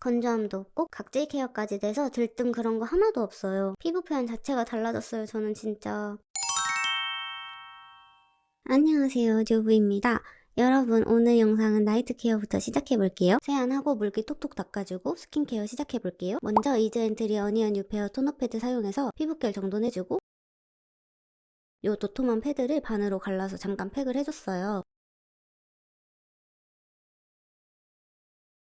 건조함도 없고 각질 케어까지 돼서 들뜸 그런 거 하나도 없어요. 피부 표현 자체가 달라졌어요. 저는 진짜. 안녕하세요. 듀브입니다. 여러분 오늘 영상은 나이트 케어부터 시작해볼게요. 세안하고 물기 톡톡 닦아주고 스킨케어 시작해볼게요. 먼저 이즈엔트리 어니언 유페어 토너 패드 사용해서 피부결 정돈해주고 요 도톰한 패드를 반으로 갈라서 잠깐 팩을 해줬어요.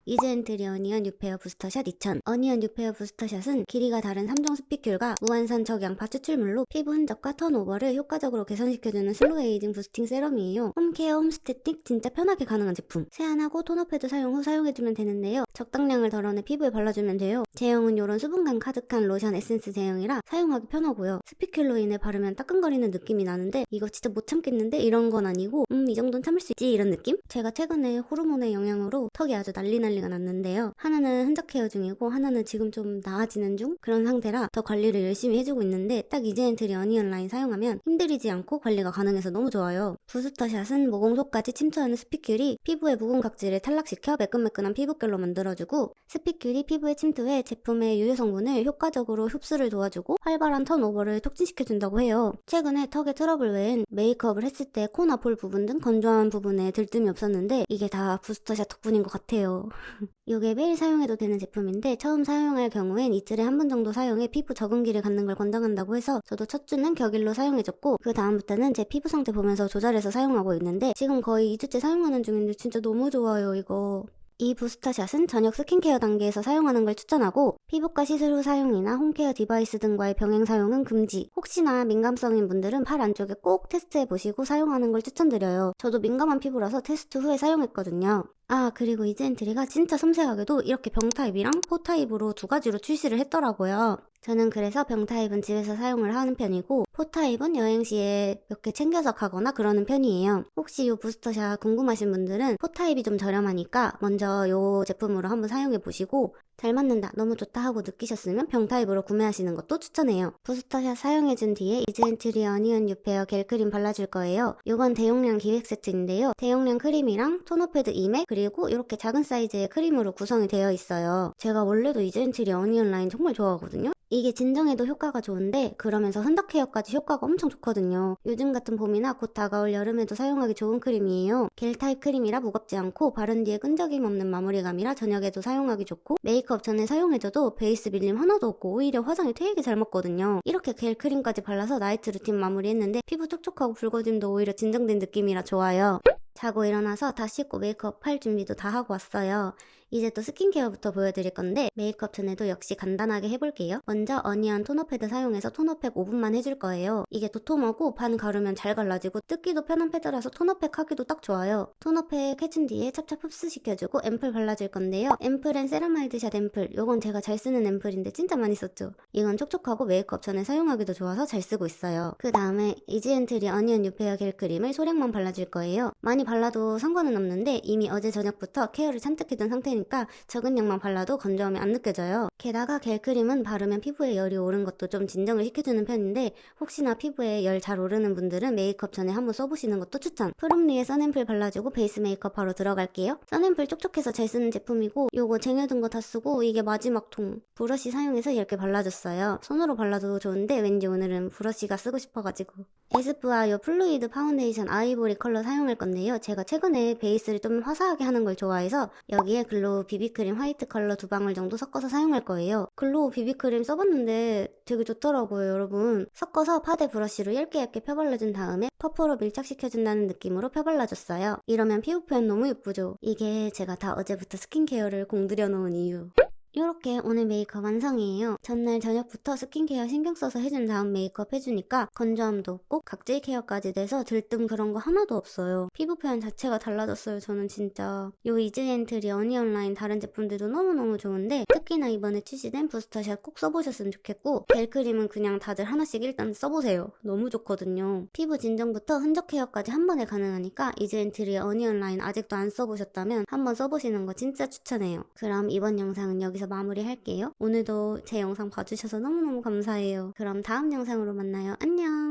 이즈엔트리 어니언 유페어 부스터샷 2000 어니언 유페어 부스터샷은 길이가 다른 3종 스피큘과 무한산 적 양파 추출물로 피부 흔적과 턴오버를 효과적으로 개선시켜주는 슬로우 에이징 부스팅 세럼이에요. 홈케어 홈스태틱 진짜 편하게 가능한 제품. 세안하고 패드 사용 후 사용해주면 되는데요. 적당량을 덜어내 피부에 발라주면 돼요. 제형은 이런 수분감 가득한 로션 에센스 제형이라 사용하기 편하고요. 스피큘로 인해 바르면 따끔거리는 느낌이 나는데 이거 진짜 못 참겠는데 이런 건 아니고 음 이 정도는 참을 수 있지 이런 느낌? 제가 최근에 호르몬의 영향으로 턱이 아주 난리 난리 가 났는데요. 하나는 흔적 케어 중이고 하나는 지금 좀 나아지는 중 그런 상태라 더 관리를 열심히 해주고 있는데 딱 이제엔트리 어니언 라인 사용하면 힘들이지 않고 관리가 가능해서 너무 좋아요. 부스터샷은 모공속까지 침투하는 스피큘이 피부의 묵은 각질을 탈락시켜 매끈매끈한 피부결로 만들어주고 스피큘이 피부에 침투해 제품의 유효 성분을 효과적으로 흡수를 도와주고 활발한 턴오버를 촉진시켜준다고 해요. 최근에 턱의 트러블 외엔 메이크업을 했을 때 코나 볼 부분 등 건조한 부분에 들뜸이 없었는데 이게 다 부스터샷 덕분인 것 같아요. 이게 매일 사용해도 되는 제품인데 처음 사용할 경우엔 이틀에 한 번 정도 사용해 피부 적응기를 갖는 걸 권장한다고 해서 저도 첫 주는 격일로 사용해줬고 그 다음부터는 제 피부 상태 보면서 조절해서 사용하고 있는데 지금 거의 2주째 사용하는 중인데 진짜 너무 좋아요 이거. 이 부스터샷은 저녁 스킨케어 단계에서 사용하는 걸 추천하고 피부과 시술 후 사용이나 홈케어 디바이스 등과의 병행 사용은 금지. 혹시나 민감성인 분들은 팔 안쪽에 꼭 테스트해 보시고 사용하는 걸 추천드려요. 저도 민감한 피부라서 테스트 후에 사용했거든요. 아 그리고 이젠트리가 진짜 섬세하게도 이렇게 병 타입이랑 포 타입으로 두 가지로 출시를 했더라고요. 저는 그래서 병 타입은 집에서 사용을 하는 편이고 포 타입은 여행 시에 몇 개 챙겨서 가거나 그러는 편이에요. 혹시 이 부스터샷 궁금하신 분들은 포 타입이 좀 저렴하니까 먼저 이 제품으로 한번 사용해 보시고 잘 맞는다, 너무 좋다 하고 느끼셨으면 병 타입으로 구매하시는 것도 추천해요. 부스터샷 사용해준 뒤에 이즈엔트리 어니언 유페어 겔 크림 발라줄 거예요. 이건 대용량 기획 세트인데요. 대용량 크림이랑 토너 패드 2맥 그리고 이렇게 작은 사이즈의 크림으로 구성이 되어 있어요. 제가 원래도 이즈엔트리 어니언 라인 정말 좋아하거든요. 이게 진정에도 효과가 좋은데 그러면서 흔적 케어까지 효과가 엄청 좋거든요. 요즘 같은 봄이나 곧 다가올 여름에도 사용하기 좋은 크림이에요. 겔 타입 크림이라 무겁지 않고 바른 뒤에 끈적임 없는 마무리감이라 저녁에도 사용하기 좋고 메이크업 전에 사용해줘도 베이스 밀림 하나도 없고 오히려 화장이 되게 잘 먹거든요. 이렇게 겔 크림까지 발라서 나이트 루틴 마무리했는데 피부 촉촉하고 붉어짐도 오히려 진정된 느낌이라 좋아요. 자고 일어나서 다 씻고 메이크업 할 준비도 다 하고 왔어요. 이제 또 스킨케어부터 보여드릴 건데 메이크업 전에도 역시 간단하게 해볼게요. 먼저 어니언 토너 패드 사용해서 토너팩 5분만 해줄 거예요. 이게 도톰하고 반 가르면 잘 갈라지고 뜯기도 편한 패드라서 토너팩 하기도 딱 좋아요. 토너팩 해준 뒤에 찹찹 흡수시켜주고 앰플 발라줄 건데요. 앰플엔 세라마이드 샷 앰플. 요건 제가 잘 쓰는 앰플인데 진짜 많이 썼죠. 이건 촉촉하고 메이크업 전에 사용하기도 좋아서 잘 쓰고 있어요. 그 다음에 이지엔트리 어니언 유페어 겔 크림을 소량만 발라줄 거예요. 많이 발라도 상관은 없는데 이미 어제 저녁부터 케어를 잔뜩 해둔 상태 니까 적은 양만 발라도 건조함이 안 느껴져요. 게다가 겔 크림은 바르면 피부에 열이 오른 것도 좀 진정을 시켜주는 편인데 혹시나 피부에 열 잘 오르는 분들은 메이크업 전에 한번 써보시는 것도 추천. 프롬리에 선앰플 발라주고 베이스 메이크업 바로 들어갈게요. 선앰플 촉촉해서 잘 쓰는 제품이고 요거 쟁여둔 거 다 쓰고 이게 마지막 통. 브러쉬 사용해서 이렇게 발라줬어요. 손으로 발라도 좋은데 왠지 오늘은 브러쉬가 쓰고 싶어가지고. 에스쁘아 요 플루이드 파운데이션 아이보리 컬러 사용할 건데요. 제가 최근에 베이스를 좀 화사하게 하는 걸 좋아해서 여기에 글로우 비비크림 화이트 컬러 두 방울 정도 섞어서 사용할 거예요. 글로우 비비크림 써봤는데 되게 좋더라고요, 여러분. 섞어서 파데 브러쉬로 얇게 얇게 펴발라준 다음에 퍼프로 밀착시켜준다는 느낌으로 펴발라줬어요. 이러면 피부 표현 너무 예쁘죠? 이게 제가 다 어제부터 스킨케어를 공들여 놓은 이유. 이렇게 오늘 메이크업 완성이에요. 전날 저녁부터 스킨케어 신경 써서 해준 다음 메이크업 해주니까 건조함도 없고 각질 케어까지 돼서 들뜸 그런 거 하나도 없어요. 피부 표현 자체가 달라졌어요. 저는 진짜. 요 이즈엔트리 어니언 라인 다른 제품들도 너무너무 좋은데 특히나 이번에 출시된 부스터샷 꼭 써보셨으면 좋겠고 벨크림은 그냥 다들 하나씩 일단 써보세요. 너무 좋거든요. 피부 진정부터 흔적 케어까지 한 번에 가능하니까 이즈엔트리 어니언 라인 아직도 안 써보셨다면 한번 써보시는 거 진짜 추천해요. 그럼 이번 영상은 여기서 마무리할게요. 오늘도 제 영상 봐주셔서 너무너무 감사해요. 그럼 다음 영상으로 만나요. 안녕!